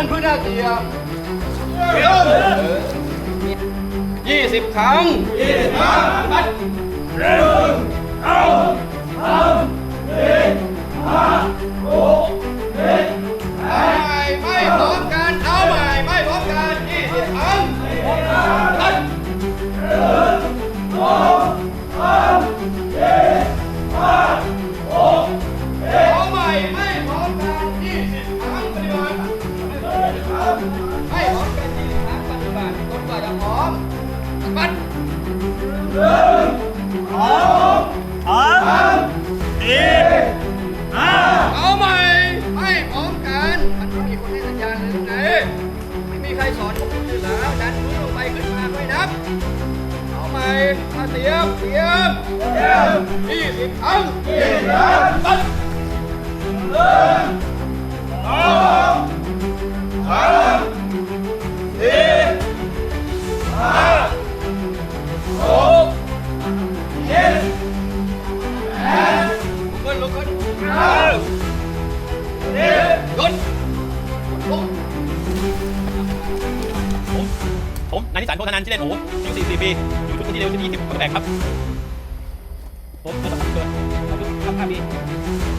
ท่านพื้นหน้าเสียยี่สิบครั้งยี่สิบครั้งบัดไม่ ปฏิบัติเอาใหม่ไม่พร้อมกันมันไม่มีคนให้สัญญาณเลยตรงไหนไม่มีใครสอนพวกคุณอยู่แล้วดันมือลงไปขึ้นมาค่อยนับเอาใหม่มาเตรียมเตรียมยี่สิบครั้งยี่สิบครั้งตัดลุก สันโพธนันท์ชื่อเล่นโอ๋อายุ44ปีอยู่ชุดที่เร็วชุด20คนแบกครับผมนายสันเกิดอายุ55ปี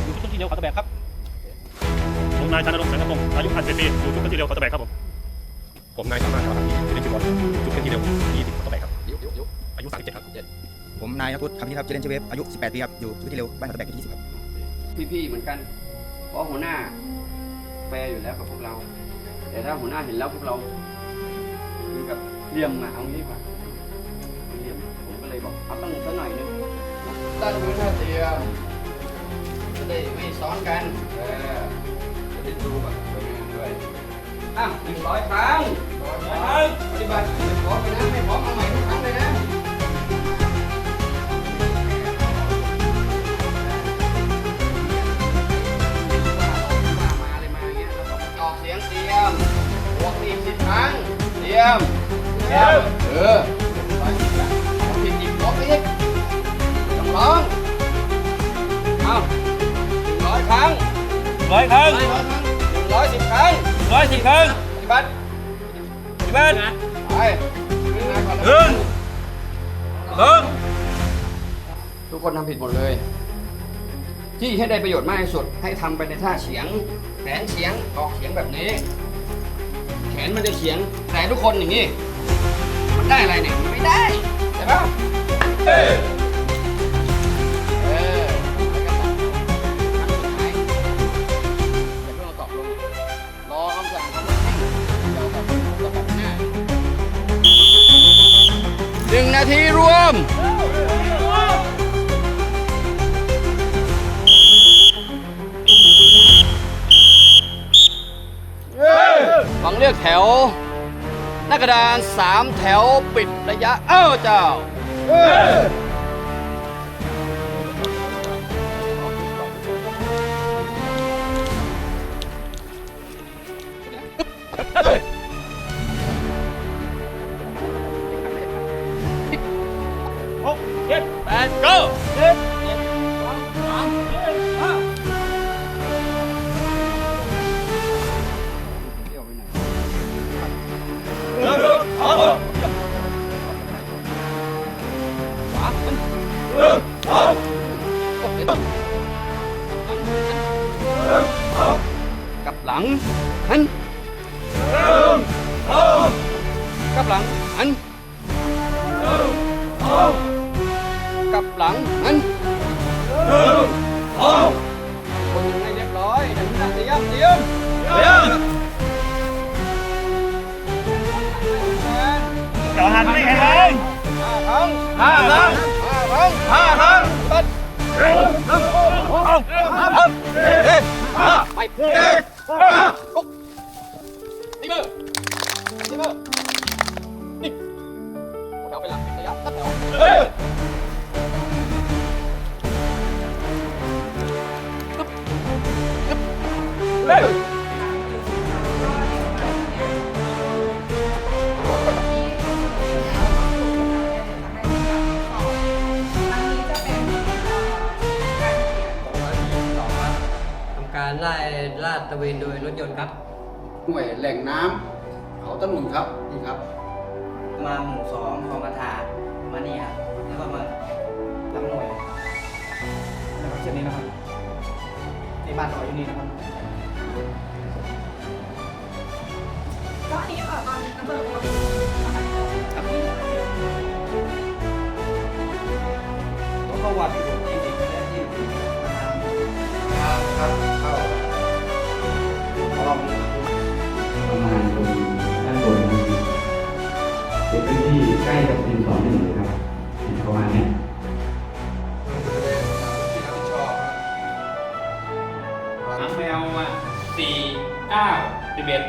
อยู่ชุดที่เร็วขอตะแบกครับผมนายชานรงค์แสงกระพงอายุ51ปีอยู่ชุดเคนที่เร็วขอตะแบกครับผมผมนายสามารถครับชื่อเล่นชื่อบอลชุดที่เร็ว20คนตะแบกครับอายุ37ครับผมนายนัทวุฒิคำนี้ครับชื่อเล่นชื่อเวฟอายุ 18ปีครับอยู่ชุดที่เร็วบ้านขอตะแบกที่20ครับพี่ๆเหมือนกันเพราะหัวหน้าแฟร์อยู่แล้วกับพวกเรา แต่ถ้าหัวหน้าเห็นแล้วพวกเราคือกับ เลี่ยมมาเอางี้ดีกว่าเลี่ยมผมก็เลยบอกเอาต้องสักหน่อยนึงตั้งพื้นท่าเตียมจะได้ไม่ซ้อนกันเออจะได้ดูแบบสวยงามด้วยอะหนึ่งร้อยครั้งร้อยครั้งปฏิบัติไม่พร้อมไปนะไม่พร้อมเอาใหม่ทุกครั้งเลยนะอออกเสียงเตรียมบวกอีกสิบครั้งเตรียม เรียมเออร้อยสิบครั้งผิดอีกบวกไปอีกต้องร้องเอาร้อยครั้งร้อยครั้งร้อยครั้งร้อยสิบครั้งร้อยสี่ครั้งปฏิบัติสิบเอ็ดไปขึ้นมาก่อนหนึ่งสองทุกคนทำผิดหมดเลย ที่ให้ได้ประโยชน์มากที่สุดให้ทำไปในท่าเฉียงแขนเฉียงออกเฉียงแบบนี้ แขนมันจะเฉียงแต่ทุกคนอย่างนี้ มันได้อะไรเนี่ยไม่ได้ใช่ปะเออเออแล้วก็ตัดครั้งสุดท้ายอย่าเพิ่งเอาตอบลงรอคำสั่งคำว่าให้เดี๋ยวกับกับแบบหน้าหนึ่งนาทีรวมฟังเรียกแถว น้ากระดานสามแถวปิดระยะ เอ้าเจ้า หกเจ็ดแปดเลับหลังหันกลับหลังหันกลับหลังหันคนยังไม่เรียบร้อยเดี๋ยวนั่งเตรียมเตรียมเดี๋ยวจอหันไม่แข็งแรงห้าครั้งห้าครั้งห้าครั้งห้าครั้งตัดเอาเอ๊ะห้าไปลุก นี่มือนี่มือนี่แถวไปหลังปิดระยะตัดแถ ดตระเวนโดยรถยนต์ครับ หน่วยแหล่งน้ำเขาตะนุนครับนี่ครับ มาหมู่สองคลองกระถามานี่ครับแล้วก็มาทำหน่วยนะครับเช่นนี้นะครับที่บ้านเราอยู่นี่นะครับ ก็อันนี้เอ่อตอนอำเภอของเรากับที่ก็ประวัติอยู่ที่สิบและที่สิบนะครับ ครับครับเข้าพร้ อบประมาณตรงด้านบนนั้นเป็นพื้นที่ใกล้กับดินสอหนึ่งเลยครับประมาณเนี้ยหางแมวอะสี่เก้าสิบเอ็ด